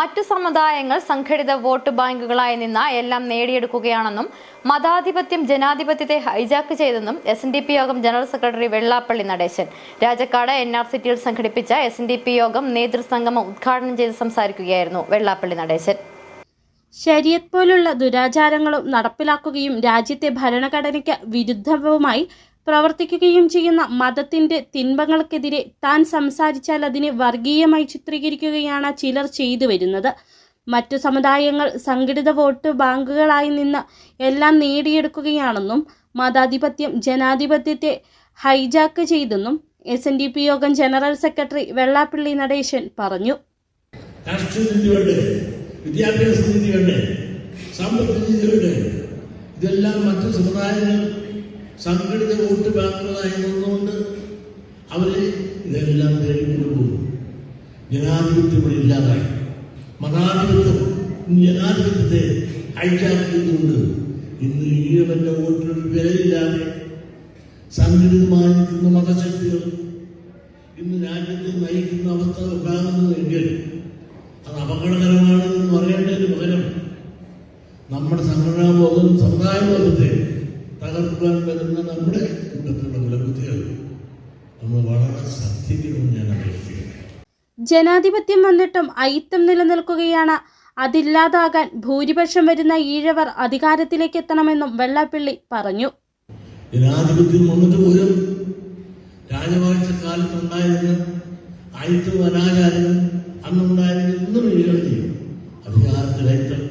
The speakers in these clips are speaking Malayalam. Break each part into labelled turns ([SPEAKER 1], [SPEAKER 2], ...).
[SPEAKER 1] മറ്റു സമുദായങ്ങൾ സംഘടിത വോട്ട് ബാങ്കുകളായി നിന്ന് എല്ലാം നേടിയെടുക്കുകയാണെന്നും മതാധിപത്യം ജനാധിപത്യത്തെ ഹൈജാക്ക് ചെയ്തെന്നും എസ് എൻ ഡി പി യോഗം general secretary Vellappally Natesan Rajakkad N R സിറ്റിയിൽ സംഘടിപ്പിച്ച എസ് എൻ ഡി പി യോഗം നേതൃസംഗമം ഉദ്ഘാടനം ചെയ്ത് സംസാരിക്കുകയായിരുന്നു വെള്ളാപ്പള്ളി നടേശൻ ശരിയത് പോലുള്ള ദുരാചാരങ്ങളും നടപ്പിലാക്കുകയും രാജ്യത്തെ ഭരണഘടനയ്ക്ക് വിരുദ്ധവുമായി പ്രവർത്തിക്കുകയും ചെയ്യുന്ന മതത്തിന്റെ തിന്മകൾക്കെതിരെ താൻ സംസാരിച്ചാൽ അതിനെ വർഗീയമായി ചിത്രീകരിക്കുകയാണ് ചിലർ ചെയ്തു വരുന്നത് മറ്റു സമുദായങ്ങൾ സംഘടിത വോട്ട് ബാങ്കുകളായി നിന്ന് എല്ലാം നേടിയെടുക്കുകയാണെന്നും മതാധിപത്യം ജനാധിപത്യത്തെ ഹൈജാക്ക് ചെയ്തെന്നും എസ് എൻ ഡി പി യോഗം ജനറൽ സെക്രട്ടറി വെള്ളാപ്പള്ളി നടേശൻ പറഞ്ഞു
[SPEAKER 2] വിദ്യാഭ്യാസ രീതിയുണ്ട് സാമ്പത്തിക ഇതെല്ലാം മറ്റു സമുദായങ്ങൾ സംഘടിത വോട്ട് ബാങ്കുകളായി വന്നുകൊണ്ട് അവര് ഇതെല്ലാം തേടിക്കൊണ്ടുപോകും ജനാധിപത്യം ഇല്ലാതായി മതാധിപത്യം ജനാധിപത്യത്തെ ഹൈജാക്ക് ചെയ്തുകൊണ്ട് ഇന്ന് ഈഴവന്റെ വോട്ടിനൊരു വിലയില്ലാതെ സംഘടിതമായി നിൽക്കുന്ന മതശക്തികൾ ഇന്ന് രാജ്യത്തെ നയിക്കുന്ന അവസ്ഥ ഉണ്ടാകുന്നതെങ്കിൽ അത് അപകടകരമാണ് എന്ന് പറയേണ്ടതിന് പകരം നമ്മുടെ സംഘടനാ ബോധം സമുദായ ബോധത്തെ തകർക്കാൻ വരുന്ന നമ്മുടെ കൂട്ടത്തിലുള്ള കുലബുദ്ധികൾ നമ്മൾ വളരെ ശ്രദ്ധിക്കണമെന്ന് ഞാൻ
[SPEAKER 1] ജനാധിപത്യം വന്നിട്ടും ഐത്തം നിലനിൽക്കുകയാണ് അതില്ലാതാകാൻ ഭൂരിപക്ഷം വരുന്ന ഈഴവർ അധികാരത്തിലേക്ക് എത്തണമെന്നും വെള്ളാപ്പള്ളി പറഞ്ഞു
[SPEAKER 2] ജനാധിപത്യം വന്നിട്ട് പോലും രാജവാഴ്ച കാലത്ത് ഉണ്ടായിരുന്ന ആയിരത്തും അനാചാരങ്ങൾ അന്നുണ്ടായിരുന്ന ഇന്നും ഈഴവർ ചെയ്യും അധികാരത്തിൽ ഐത്തം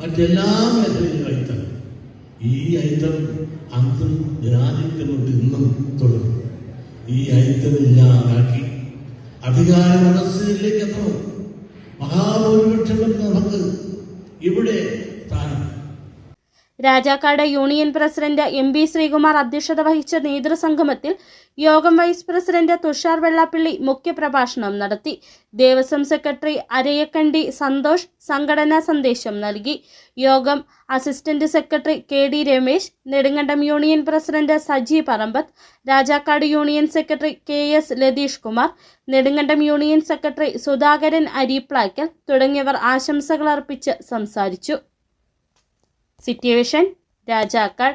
[SPEAKER 2] മറ്റെല്ലാ മേഖലയിലും ഐത്തം ഈ ഐറ്റം അന്നും രാജ്യത്തിനോട് ഇന്നും തുടരും ഈ ഇല്ലാതാക്കി അധികാര മനസ്സിലേക്ക് എത്തണം മഹാഭൂരിപക്ഷം നമുക്ക് ഇവിടെ
[SPEAKER 1] Rajakkad union president M B Sreekumar അധ്യക്ഷത വഹിച്ച നേതൃസംഗമത്തിൽ യോഗം വൈസ് പ്രസിഡന്റ് തുഷാർ വെള്ളാപ്പള്ളി മുഖ്യപ്രഭാഷണം നടത്തി ദേവസ്വം സെക്രട്ടറി അരയക്കണ്ടി സന്തോഷ് സംഘടനാ സന്ദേശം നൽകി യോഗം assistant secretary K D Ramesh Nedumkandam union president Saji Parambath Rajakkad union secretary K S Latheesh Kumar Nedumkandam union secretary Sudhakaran Ariplackal തുടങ്ങിയവർ ആശംസകൾ അർപ്പിച്ച് സംസാരിച്ചു സിറ്റുവേഷൻ രാജാക്കാട്